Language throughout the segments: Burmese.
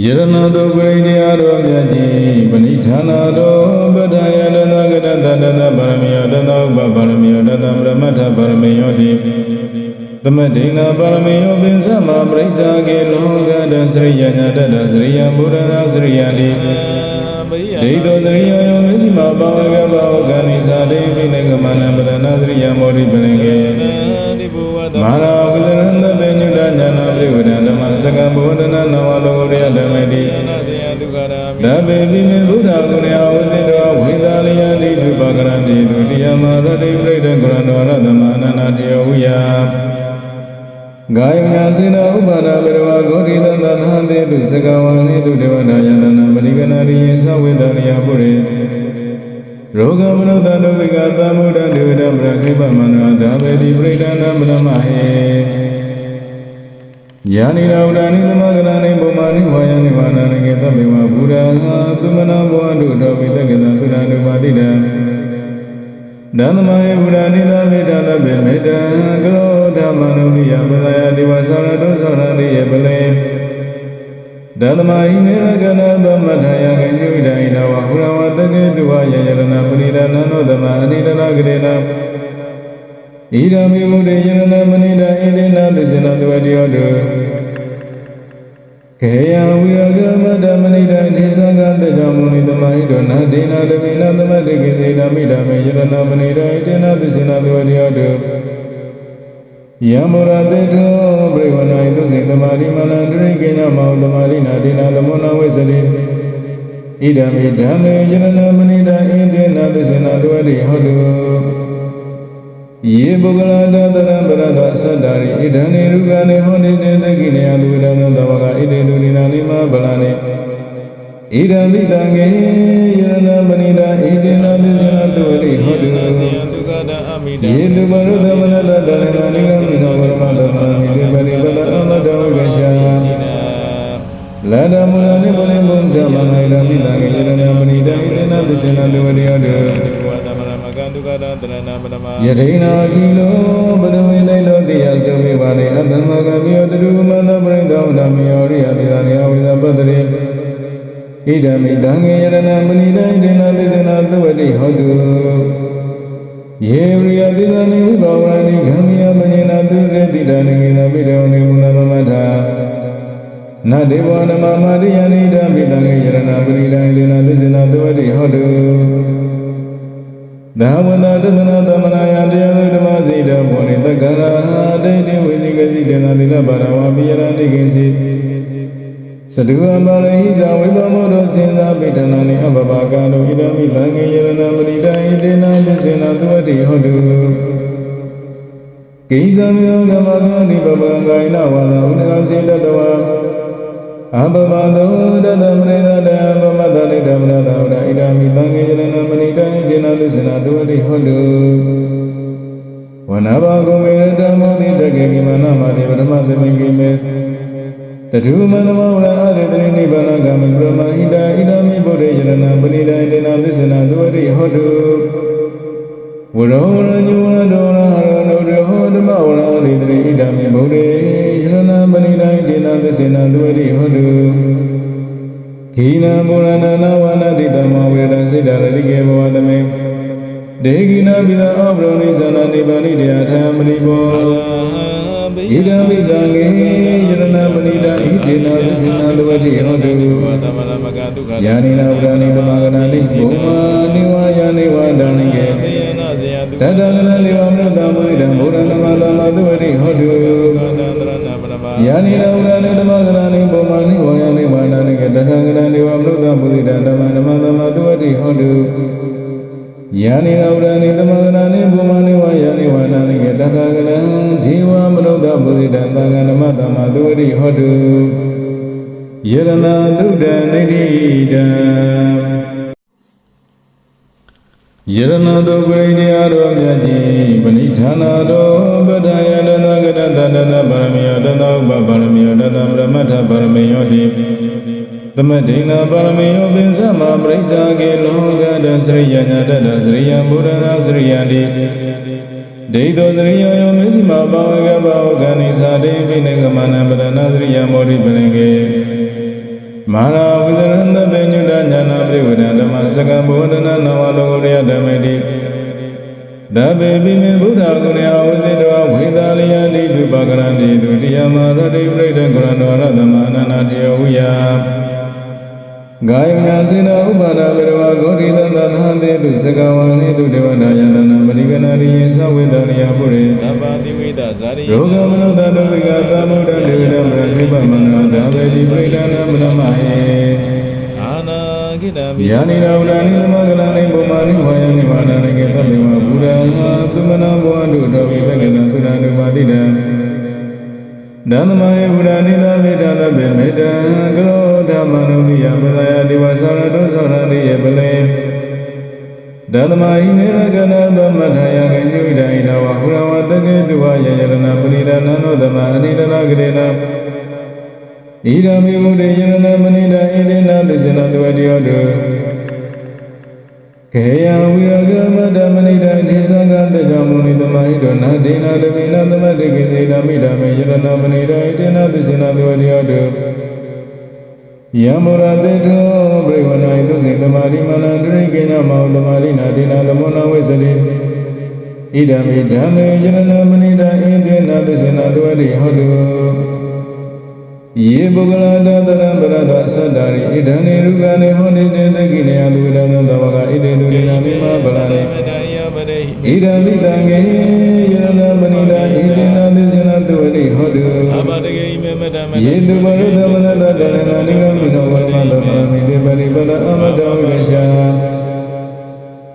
ယရဏတုပရိတရားတော်မြတ်ကြီးပဏိဌာနာတော်ပဋ္ဌာယတသကရတတတပါရမီယတသောဥပပါရမီယတသပရမတ္ထပါရမီယောတိသမဒိနာပါရမီယောပင်စမပရိစ္ဆာကေလောကတစရိယညာတတစရိယဘုရဏစရိယတိဒိတောစရိယယောမေစီမပါဝကဘာဝကနိသာဒေပိနကမနံပရဏစရိယမောရိပလင်ကေမဟာရာ စကံဘောဓနာနဝလောကရယဓမ္မတိသဗ္ဗေပိမေဘုရားကုဏယဝစိတောဝိသာလယတိသူပကရတိသူတရားမရတိပြိတကရဏဝရသမဏနာတယောဝိယဂာယမညာစေနာဥပါဒဘရဝဂေါတိတသသဟတေသူစကဝံဟိတုဒေဝဒာယတနာပရိကနာရိယေသဝေတရိယပုရိရောဂမနုဿနုဝိကသမုဒ္ဒဒေဝဒပရခိပမနဝဒါဘေတိပြိတနာမနမဟေ ယာနိရာဝဒာနိသမဂရဏိဘုမာနိဝါယနိဝါနာနိကေတမေဝဘူရာသုမနာဘောတုတောပိတကေသသုရနုပါတိတံဒန္တမယေဘူရာနိသမေတ္တာသဗ္ဗေမေတ္တံကရောဓမ္မနုမိယပဇာယတိဝဆောရတောဆောရတိယေပလေဒန္တမဟိနေရကနာဗမထယကေဇိဝိဒိနဝဟူရဝတကေတုဝယယရဏပရိဒနနောသမအနိဒရဂရေန ဣရမေမုဒေယရဏမဏိဒဣတိနာသစ္စေနသဝတိယောတုခေယဝိရဂမတမဏိဒထေသံဃတေကမုနိသမဟိတောနာဒေနာတမေနသမတေကေစေနာမိဒမေယရဏမဏိဒဣတိနာသစ္စေနသဝတိယောတုယံမောရတေတောပရိဝဏိသုစေသမာရိမနန္တရိကေနမောသမာရိနာဒေနာသမောနဝိစရိဣဒံမေဓမ္မေယရဏမဏိဒဣတိနာသစ္စေနသဝတိဟောတု ယေပုဂ္ဂလာတတရံပရတသတ္တာရိဣဒံနေရုကနေဟောနေတဲ့တကိနေယသူရသောတဝကဣတေသူရိနာနိမဗလာနေဣဒံမိတံကေယရဏမဏိဒာဣတိနာသစ္စေနသဝတိဟောတုယေတုဘရုသမနတတရဏနိဂမိနောဗရမတမနမိတေပရိပလအမတဝိကရှာလန္ဒမူလနိဗ္ဗာန်ဘုံဇမနဣဒံမိတံကေယရဏမဏိဒာဣတိနာသစ္စေနသဝတိ ဟောတုယရိနာခိလောပရမေသိလောတိယစကမေပါရိအတ္တမကမိယောတုမန္တပရိသောဓမ္မယောရိယတိသာနိယဝိသပတ္တရိဣဒံမိတံငေယရဏမဏိဒိဒေနသစ္စေနသဝတိဟောတုယေရိယတိသာနိဝိဘဝနိခမိယမညေနသူရေတိတံငေသမိတောနိမုသမမထာနတေဘောနမမရိယနိဒံမိတံငေယရဏမဏိဒိဒေနသစ္စေနသဝတိဟောတု သာဝတတသနာသမနာယတရားသူဓမ္မစိတဘောနိတက္ကရာဒိဋ္ဌိဝိသိကစိတေနာသီလပါရဝပိယရတိကိစီသတုအပါရဟိဇာဝိပမောတောစင်္သာပိဋ္ဌနာနိအဘဘာကာလောဣဒမိသံဃေယရဏမဏိတဣတေနာပစ္စေနာသဝတိဟောတုကိဇာမေယကမကနိပပံဂိုင်နဝါဒဥဒကစေတတဝါ အဘမသောတတမရေသတံဘမတလိဓမ္မနာသောဣဒာမိသံဃေရဏမဏိတံဒေနသစ္ဆနာတဝတိဟောတုဝနဘာဂုမေရတမောတိတကေကိမနမတိပထမသမိကိမေတထုမနမဝရအရတရိနိဗ္ဗာန်ဂမိပရမဟိတာဣဒာမိဗုဒ္ဓေယရဏပဏိတံဒေနသစ္ဆနာတဝတိဟောတုဝရောဝရညဝရဒောရဟ ရနောရဟောဓမ္မဝရရိတရိဣဒာမိဗုဒ္ဓေယရဏပဏိတံဒေနသစ္စေနတဝတိဟောတုခိနာမူရဏနာဝနာတိတမဝေဒစိတ္တရတိကေဘဝသမေဒေဂိနာပိသအဘရောနိဇာနာနိဗ္ဗာနိတရားထာမဏိဘော ဣဒံမိသံငေယရဏမဏိတံဣတိနာသစ္စေနတဝတိဟောတုယာနိနာဝရဏိသမဂနာနိဘုမာနိဝါယာနိဝါဒာနိကေတတကလလေဝမနုတမုဒိတံဘုရဏမသမသဝတိဟောတုယာနိနာဝရဏိသမဂနာနိဘုမာနိဝါယာနိဝါဒာနိကေတတကလလေဝမနုတမုဒိတံဓမ္မနမသမသဝတိဟောတု ယာနိနာဝရဏိသမဂနာနိဘုမာနိဝါယာနိဝါဒာနိကေတတကလဒေဝမနုတမုဒိတံသံဃာနမသမသဝတိဟောတုယရဏသုဒ္ဓနိဋ္ဌိတံယရဏတုပရိတရားတော်မြတ်ကြီးပဏိဌာနာတော် ပရမတ္ထပါရမီယောတိသမဒိနာပါရမီယောပင်စမပရိစ္ဆာကေလောကတစရိယညာတတစရိယဘုရဏစရိယတိဒိတောစရိယယောမေစီမပါဝကဘာဝကနိသာဒေပိနကမနံပရဏစရိယမောရိပလင်ကေမမာရာဝိသရန္တပေညုတညာနာပရိဝဒဓမ္မစကံဘောဓနာနဝလောကရိယဓမ္မေတိသဗ္ဗေပိမေဗုဒ္ဓဂုဏေအဝဇိတောဝေသာလယတိတုပကရဏိတုတရားမာရတိပရိ တေယဝိယဂာယမစေနာဥပါဒဝေရဝဂောတိတသသဟံတေတုစကဝံဟိတုဒေဝတာယတနာပရိကနာရိယေသဝေတရိယပုရိသဗ္ဗတိဝိဒဇာရိရောဂမနတနဝိကသနုဒတေဝရမနိဗ္ဗမနာဒါဝေတိပရိဒနာမနမဟေအာနာခိတမိယာနိရောဓာနိသမဂရဏိဗုမာနိဝါယနိဝါဒနိကေတတေဝဘုရားသုမနာဘောတုတော်ဝိတကေတသုရနုပါတိတံ ဒန္တမယေဘုရားနိသမေတ္တာသဗ္ဗေမေတ္တာကရောဓမ္မနုတိယပဇာယတိဝသရတောသရတိယေပလေဒန္တမဟိနေရကနာဗမထာယကေယိဒိဒိနဝဟူရဝတကေတုဝယယရဏပရိဒနာနောသမအနိဒနာဂရေနာဣဒာမေဘုဒေယရဏမနိဒာဣဒေနာသစ္စေနသဝတိယောတု ခေယဝိရဂမတမနိဒာထေသံဃတကမုနိတမဟိတောနာဒေနာတမေနသမတေကေစေနာမိဒာမေယရဏမနိဒာဣဒေနာသစ္စေနသဝတိယောတုယမောရတေတောပရိဝဏိသုစေတမာရိမနန္တရိကေနမောတမာရိနာဒေနာသမဏဝိစရိဣဒံမေဓမ္မေယရဏမနိဒာဣဒေနာသစ္စေနသဝတိဟောတု ယေပုဂ္ဂလာတတရံပရဒသတ္တာရိဣဒံနေရုကနေဟောနေတေတကိနေယသူဝိဒံသဝကဣတေသူရိနာမိမဗလာနေမတယပရိဣဒံမိတံကေယရဏမဏိဒာဣတေနသစ္စေနသဝတိဟောတုအဘတကေမေမတမယေတုဘရုသမနတတရဏနိဂမိနောဝရမတသမမိတေပရိပဒအမတဝိကရှာ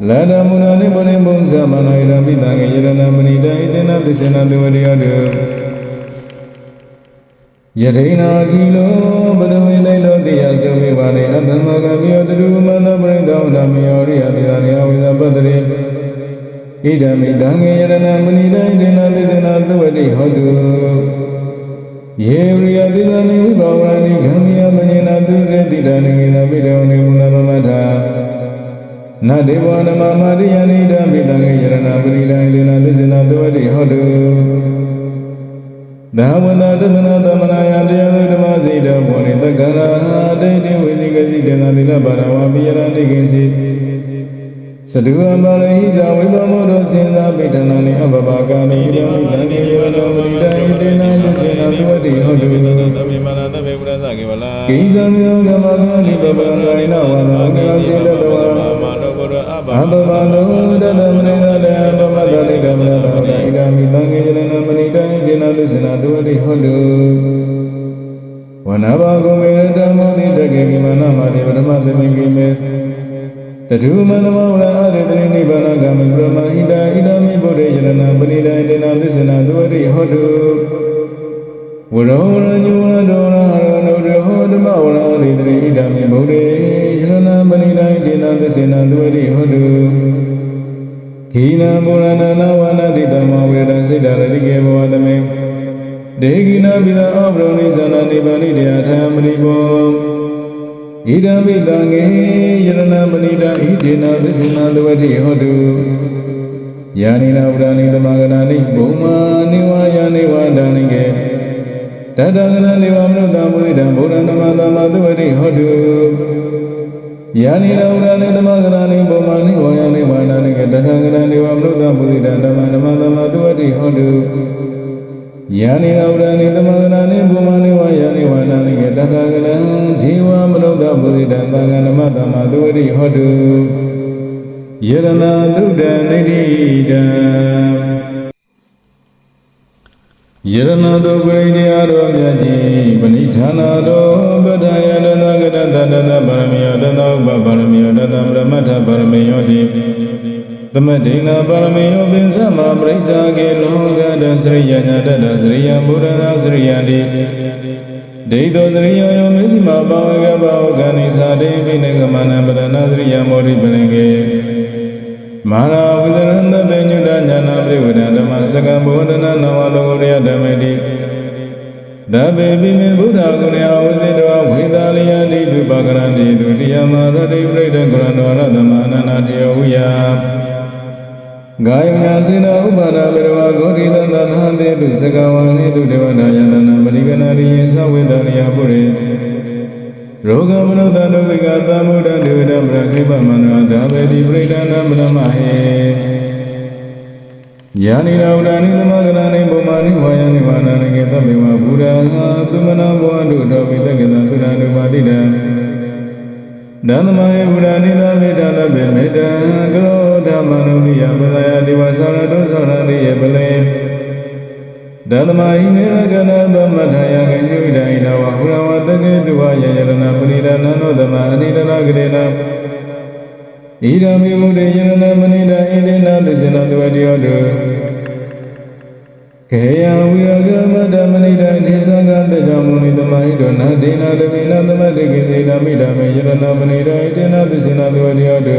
လာဒမုနာနိဗ္ဗာန်ဘုံသမနာဣဒံမိတံကေယရဏမဏိဒာဣတေနသစ္စေနသဝတိဟောတု ယတိနာခိလောပရမေသိတောတိယစကမေပါနေအတ္တမကမိယောတုမန္တပရိသောဓမ္မေယောရိယတိသာနိယဝိဇပတ္တရေဣဒံမိတံကေယရဏမဏိဒိတေနသစ္စေနသဝတိဟောတုယေရိယတိသာနိဝိဘဝနိဂမ်မိယမညေနသုရေတိတနိကေသမိတောနိမုသမမထာနတေဘောနမမာရိယနိဒံမိတံကေယရဏမဏိဒိတေနသစ္စေနသဝတိဟောတု သာဝတတသနာသမနာယတရားသုဓမ္မစိတဘောနိတက္ကရာဒိဋ္ဌိဝိသိကစိတေနာသီလပါရဝပိယရဏိကိစီသတုအမရဟိဇာဝိဘမောတောစင်္သာပိဋ္ဌနာနိအဘဘကာနိယမိတံကေယရဏမဏိတံတေနာသစ္စေနာသဝတိဟောတုသဗ္ဗေမနတဗေဝရဇကေဝလာကိဇံယောကမဂနိပပံဂိုင်နဝါဒအကေစေတတဝါမနောဘရအဘအဘဘသောတသမနေသတေဘမတလိကမနသောဣဒာမိတံကေယရဏမဏိတံ တေနာသစ္စေနာသဝတိဟောတုဝနဘာဂုမေရတမောတိတကေကိမနမတိပထမသမိကိမေတတုမနမဝရအရတရိနိဗ္ဗာနဂမိပရမဟိတာဣဒာမိဗုဒ္ဓေယရဏပဏိတံတေနာသစ္စေနာသဝတိဟောတုဝရောဝရညဝရဒောရဟရနုရဟောဓမ္မဝရရိတရိဣဒာမိဗုဒ္ဓေယရဏပဏိတံတေနာသစ္စေနာသဝတိဟောတုခိနာမောရဏနာဝနာတိတမဝေဒစိတ္တရတိကေဘဝသမေ ဒေဂိနာပိသအဘရောနိသနာနိဗ္ဗာနိတရားထာမဏိဘောဣဒံမိတံငေယရဏပဏိတံဣဒေနာသစ္စေနာသဝတိဟောတုယာနိနာဝရဏိသမဂနာနိဘုံမာနိဝါယာနိဝါဒာနိကေတတဂနာနိဝမနုတံဘုဒ္ဓံဘုရားနမသမသဝတိဟောတုယာနိနာဝရဏိသမဂနာနိဘုံမာနိဝါယာနိဝါဒာနိကေတတဂနာနိဝမနုတံဘုဒ္ဓံဓမ္မနမသမသဝတိဟောတု ယာနိနာဝရဏိသမဂနာနိဘုံမာနိဝါယာနိဝါဒာနိကေတတဂနာဒေဝမနုတံဘုဒ္ဓံသံဃာနမသမသဝတိဟောတုယရဏသုဒ္ဓနိတိတံယရဏတုပရိဒေယရောမြတ်ကြီးပဏိဌာနာတော်ပဋ္ဌာယတသကရတတတပါရမီယောတသဥပပါရမီယောတသပရမတ္ထပါရမီယောတိ သမဒိဏပါရမီယောပင်သမပရိစ္ဆာကေလောကတံစရိယညာတတစရိယံဘုရဏစရိယံတိဒိဋ္ဌောစရိယယောမေစီမပါဝေကပါဝကနိသာတေဖိနေကမနံပဒနာစရိယမောရိပလင်ကေမာရာဝိသရန္တပေညုတညာနာပရိဝဒဓမ္မစကံဘောဓနာနဝလောကရိယဓမ္မေတိသဗ္ဗေပိမေဗုဒ္ဓဂုဏေအဝဇိတောဝေသာလယတိတုပကရဏိတုတရားမာရတိပရိဒကရဏောရသမအနန္နာတေယဝိယ ဂာယမစေနာဥပါဒဘေရဝဂောတိတသသဟံတေတုစကဝံဟိတုဒေဝနာယတနာပရိကနာရိယေသဝေတရိယပုရိရောဂမနုဿဒုဝိကသမုဒ္ဒဒေဝဒမရခိပမန္တရာဒါဘေတိပရိဒန္တမနမဟေယာနိရာဝဒာနိသမဂရဏိပုမာနိဝါယနိဝါနာနိကေသမေဝဘူရာဟာသုမနာဘောတုတော်ပိတက္ကသသုရဏုပါတိတံဒန္တမယေဘူရာနိသမေတ္တသဗ္ဗေမေတ္တံကရော ဓမ္မနုတိယပဇာယတိဝသရတောသရဏိယေပလေဒသမဟိနေရကနာဗမထာယကေယိဒိနဝဟူရဝတကေတုဝယယရဏပရိဒနာနောသမအနိဒနာဂရေနာဣဒံမေမုဒေယရဏမနိဒာဣတိနာသစ္စေနသဝတိယောတုခေယဝိရဂမတမနိဒာထေသံဃတေကမုနိသမဟိတောနာဒေနာတမေနသမတေကေသေနာမိဒာမေယရဏမနိဒာဣတိနာသစ္စေနသဝတိယောတု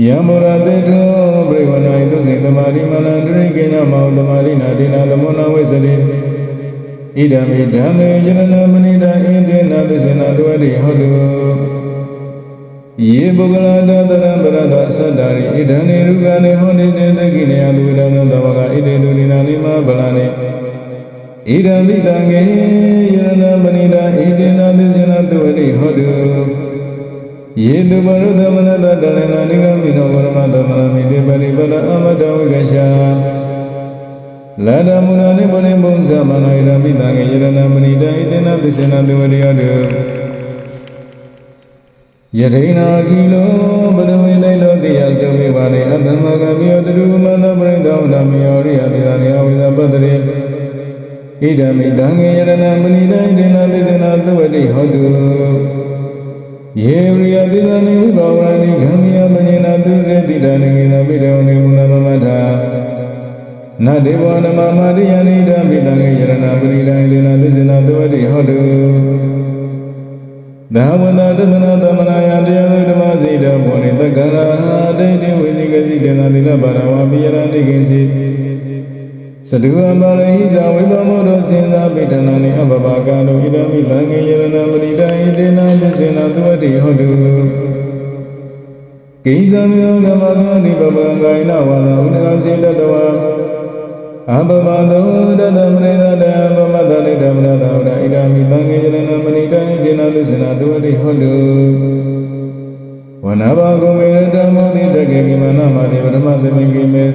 ယမောရတေတောပရိဝနာယတုစေသမာရိမနာဒရိကေနမောသမာရိနာဒေနာသမောနာဝိစရိဣဒံမေဓမ္မေယရဏမနိဒာဣတိနာသစ္စေနသဝတိဟောတုယေပုဂ္ဂလာတတရံပရတသတ္တာရိဣဒံနေရုကနေဟောနေတေတကိနေယသူဝိဒံသဝကဣတေသူနိနာနိမဗလာနေဣဒံမိတံငေယရဏမနိဒာဣတိနာသစ္စေနသဝတိဟောတု ယေတုဘရုသမနတတလနာနိဂမိနောဝရမတမနာမိတေပရိပလအမတဝိကရှာလာဒမုနာနိမနိဘုံသမနာဣဒံမိတံငေယရဏမနိဒာဣတိနာသစ္စေနသဝတိဟောတုယထိနာခိလောပရဝိသိလောတိယစတမေပါရိအတ္တမကမိယောတရုမန္တပရိသောဓမ္မယောရိယတိသာနိယဝိဇပတ္တရေဣဒံမိတံငေယရဏမဏိတံဒေနသစ္စေနသဝတိဟောတု ယေဝရိယတိသာနိဝိဘာဝနိခမိယမညေနသူရေတိတံငေနမိတောနေမုသမမထာနတေဘောနမမရိယနိဒံမိတံငေယရဏမဏိတံဒေနသစ္စေနသဝတိဟောတုသာဝတတသနာသမနာယတရားသူဓမ္မစီတောဘောနိတက္ကရာဒိဋ္ဌိဝိသိကစီတေနာသီလပါရဝပိယရဏိကိစီ စတုအပါရဟိဇာဝိပမောတောစေသာပိဋနာနိအဘဘာကာလောဣဒမိသံဃေယရဏမဏိတံဣတေနသစ္စေနသဝတိဟောတုကိဇာမေယောကမကောနိပပံဂိုင်နဝါဒဥနကစေတတဝါအဘမသောတသမရိသတံပမတလိဓမ္မရသောဣဒာမိသံဃေယရဏမဏိတံဣတေနသစ္စေနသဝတိဟောတုဝနဘာဂုမေရတမောတိတကေကိမနမတိပရမသမိကိမေ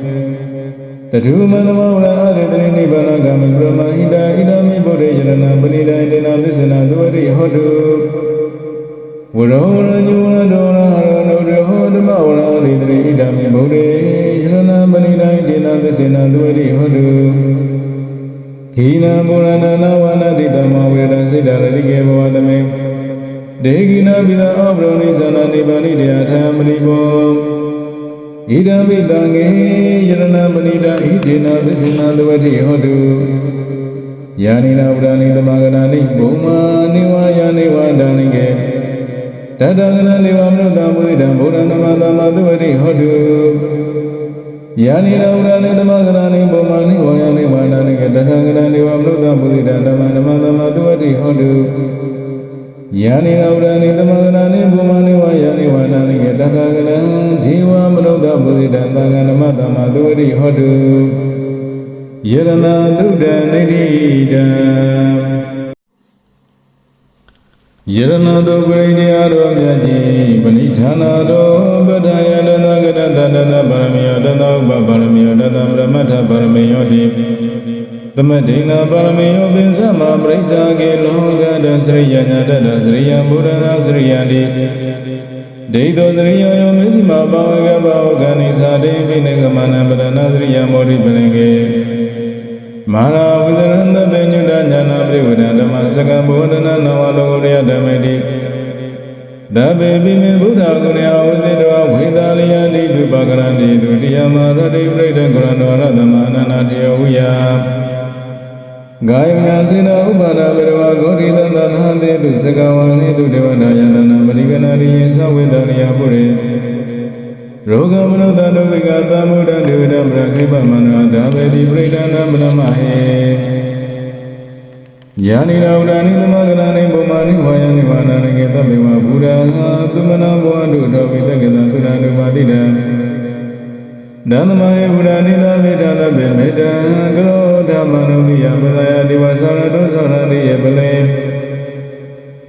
တတုမနမဝရအရတရိနိဗ္ဗာန်ဂမိပရမဟိတာဣဒာမိဗုဒ္ဓေယရဏပဏိတံဣတေနသစ္စေနသဝတိဟောတုဝရောဝရညဝရဒောရဟရနုရဟောဓမ္မဝရအရိတရိဣဒာမိဗုဒ္ဓေယရဏပဏိတံဣတေနသစ္စေနသဝတိဟောတုခိနာမူရဏနာဝနာတိတမဝေရစိတ္တရတိကေဘဝသမေဒေဂိနာပိသအဘရောနိဇာနာနိဗ္ဗာနိတရားထာမဏိဘော ဣဒံမိတံငေယရဏမဏိတံဣဒေနာသစ္စေနသဝတိဟောတုယာနိနာဝရဏိသမဂနာနိဘုံမာနိဝါယာနိဝါဒာနိကေတတဂနာနိဝမနုတံဘုဒ္ဓံဗုဒ္ဓနမသမ္မာသဝတိဟောတုယာနိနာဝရဏိသမဂနာနိဘုံမာနိဝါယာနိဝါဒာနိကေတတဂနာနိဝမနုတံဘုဒ္ဓံဓမ္မနမသမ္မာသဝတိဟောတု ယာနိနာဝရဏိသမဂနာနိဘုံမာနိဝါယာနိဝါဒာနိကေတတဂနာဒေဝမနုတံဘုဒ္ဓံသံဃာနမသမ္မာသဝတိဟောတုယရဏသုဒ္ဓနိတိတံယရဏတုပရိတရားတော်မြတ်ကြီးပဏိဌာနာတော်ပဋ္ဌာယတသကရတတတပါရမီယတသောဥပပါရမီယတသဗြဟ္မထပါရမီယောတိ သမဒိနာပါရမီယောပင်စမပရိစ္ဆာကေလောကတစရိယညာတတစရိယံဘုရဏစရိယံတိဒိဋ္ဌောစရိယယောမေစီမပါဝကပါဝကနိသာတေပိနေကမနံပဒနာစရိယမောတိပလင်ကေမာရာဝိသရန္တပေညုတညာနာပရိဝဒဓမ္မစကံဘောဓနာနဝလောရိယဓမ္မေတိသဗ္ဗေပိမေဗုဒ္ဓဂုဏေဝဇိတောဝေသာလယတိသူပကရဏိသူတိယမရတိပရိဒကရဏဝရသမအနန္တတေယဝိယ ဂာယမစေနာဥပါဒဝေရဝဂောတိသန္တသဟံတေသူစကဝံဟိတုဒေဝနာယတနာပရိကနာရိယသဝေတရိယပုရိရောဂမနုဿဒုဝိကသမုဒ္ဒဒေဝဒမရခိပမန္တရာဒါဘေတိပရိဒန္တမနမဟေယာနိရာဝဒာနိသမဂရဏိပုမာနိဝါယနိဝါနာနိကေသမေဝဘူရာဟာသုမနာဘောတုတော်ပိတက္ကသသုရဏုပါတိတံ ဒန္တမယေဘူရာနိသမေတ္တသဗ္ဗေမေတ္တံကရောဓမ္မနုတိယပဇာယတိဝသရတောသရဏိယေပလေဒ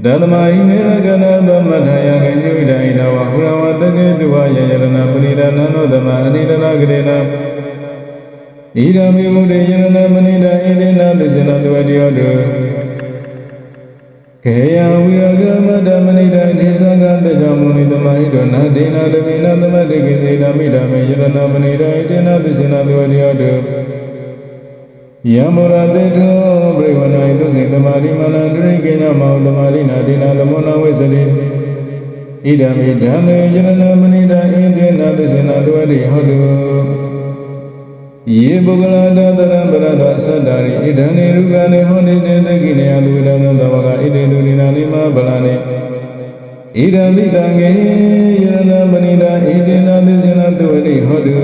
ဒသမဟိနေရကနာဘမထာယကေဇိဝိဒိနဝဟူရဝတကေတုဝယယရဏပရိဒနနောသမအနိဒနာဂရေနဣဒာမိမုဒေယရဏမနိဒာဣဒေနသစ္စေနသဝတိယောတု ကေယဝိရဂမတမနိဒာထေသံဃတေဇမုနိသမဟိတောနာဒေနာတမေနသမတေကေစေနာမိဓမ္မေယရဏမနိဒာဣဒေနသစ္စေနသဝတိယောတုယမောရတေတောပရိဝဏိသုစေတမာရိမနန္တရိကေညမောတမာရိနာဒိနာသမောနဝိစရိဣဒံမေဓမ္မေယရဏမဏိတံဣန္ဒေနသစ္စေနသဝရိဟောတု ယေပုဂ္ဂလာတတရံပရတသတ္တာရိဣဒံနေရုကနေဟောနေတေတကိနေယသူဝဒသဝကဣတေသူနိနာနိမဗလာနေဣဒံမိတံကေယရဏမဏိတံဣန္ဒေနသစ္စေနသဝရိဟောတု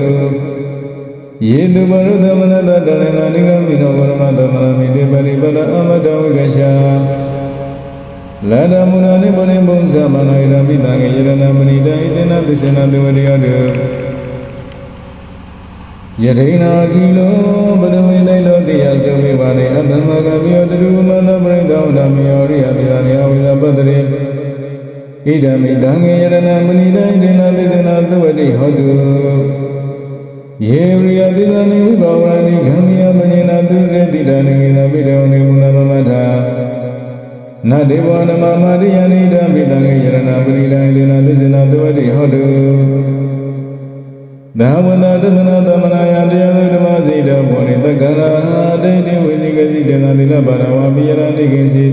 ယေတုဘရုသမနတတလနာနိဂမိနောဘရမတသနာမိတေပရိပလအမတဝိကရှာလာဒမုနာနိပရိဘုံသမနာယရမိတံကေယရဏမဏိတံဣတေနသစ္စေနသဝရိယတု ယရိနာခိလောပရမေသိလောတိယသုမိပါရိအတ္တမကမိယောတုမတပရိသောဓမ္မေယောရိယတိယနိယဝိသပတ္တရိဣဒံမိတံကေယရဏမဏိတံဣတေနသစ္စေနသဝရိဟောတုယေဝရိယတိသနိဝိဘဝနိခမိယမညေနသုရေတိတနိကိသမိတောနိမုသမမထာနတေဘောနမမာရိယနိဓမ္မိတံကေယရဏပရိဒံဒေနသစ္စေနသဝတိဟောတု သာဝတတသနာသမနာယတရားသုဓမ္မစိတဘောနိတက္ကရာဒိဋ္ဌိဝိသိကစိတေနသီလပါရဝပိယရဏိကိစီ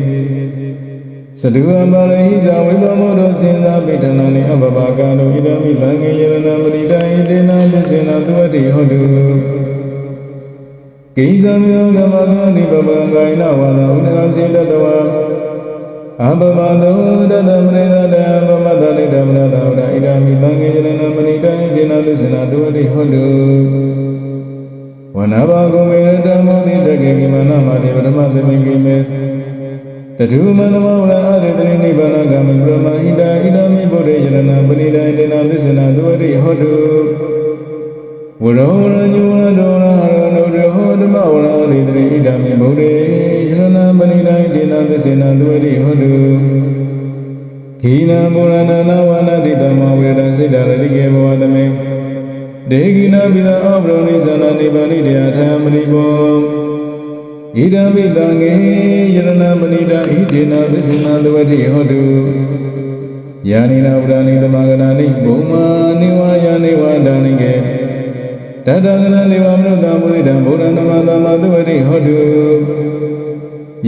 သတုအမရဟိဇာဝိဘမောတောစင်သာပိဋနာနိအဘဘကာတောဣဒံမိသံဃေယရဏမဏိတံဣတေနသစ္စေနသဝတိဟောတုကိဇာမေကမဂနိဘဘံဂိုင်နဝါဒဥဒကစေတတဝါအဘဘသောတသမရေသတံဘမတလိဓမ္မနသောဣဒံမိသံဃေယရ ဏမဏိတံဣတေနသစ္စေနသဝတိဟောတုဝနဘာဂုမေရတမောတိတကေကိမနမတိပရမသမိကိမေတတုမနမဝရအရတရိနိဗ္ဗာန်ဂမိပရမဟိတာဣဒာမိဗုဒ္ဓယရဏပဏိဒိတေနသစ္စေနသဝတိဟောတုဝရောဝရညုဝရဒောရဟရနုရဟောဓမ္မဝရရိတရိဣဒာမိဗုဒ္ဓယရဏပဏိဒိတေနသစ္စေနသဝတိဟောတု ခိနမူရဏနာဝနာတိတမဝေဒစိတ္တရတိကေဘဝသမေဒေဂိနာပိသအဘရောနိဇာနာနိဗ္ဗာနိတရားထာမဏိဘောဣဒံမိတံငေယရဏမဏိတံဣဒေနသစ္စေနသဝတိဟောတုယာနိနာဝရဏိသမဂနာနိဘုံမာနိဝါယာနိဝါဒာနိကေတတဂနနိဝမနုတံဘုဒ္ဓံဘုရားနမသမသဝတိဟောတု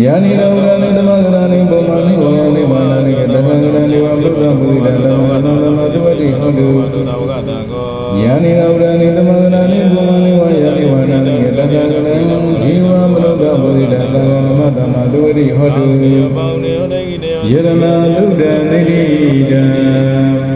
ယာနိနာဝရဏိသမဂနာနိဘုံမာနိဝါယာနိဝါဒာနိကေတတဂနနိဝမနုတံဘုဒ္ဓံနမသမသဝတိဟောတုသုတဝကတံကောယာနိနာဝရဏိသမဂနာနိဘုံမာနိဝါယာနိဝါဒာနိကေတတဂနဒီဝမနုတံဘုဒ္ဓံသံဃနမသမသဝတိဟောတုေယောပေါင်းနေဟောတေကိတေယောယရဏသုဒ္ဓနိတိတံ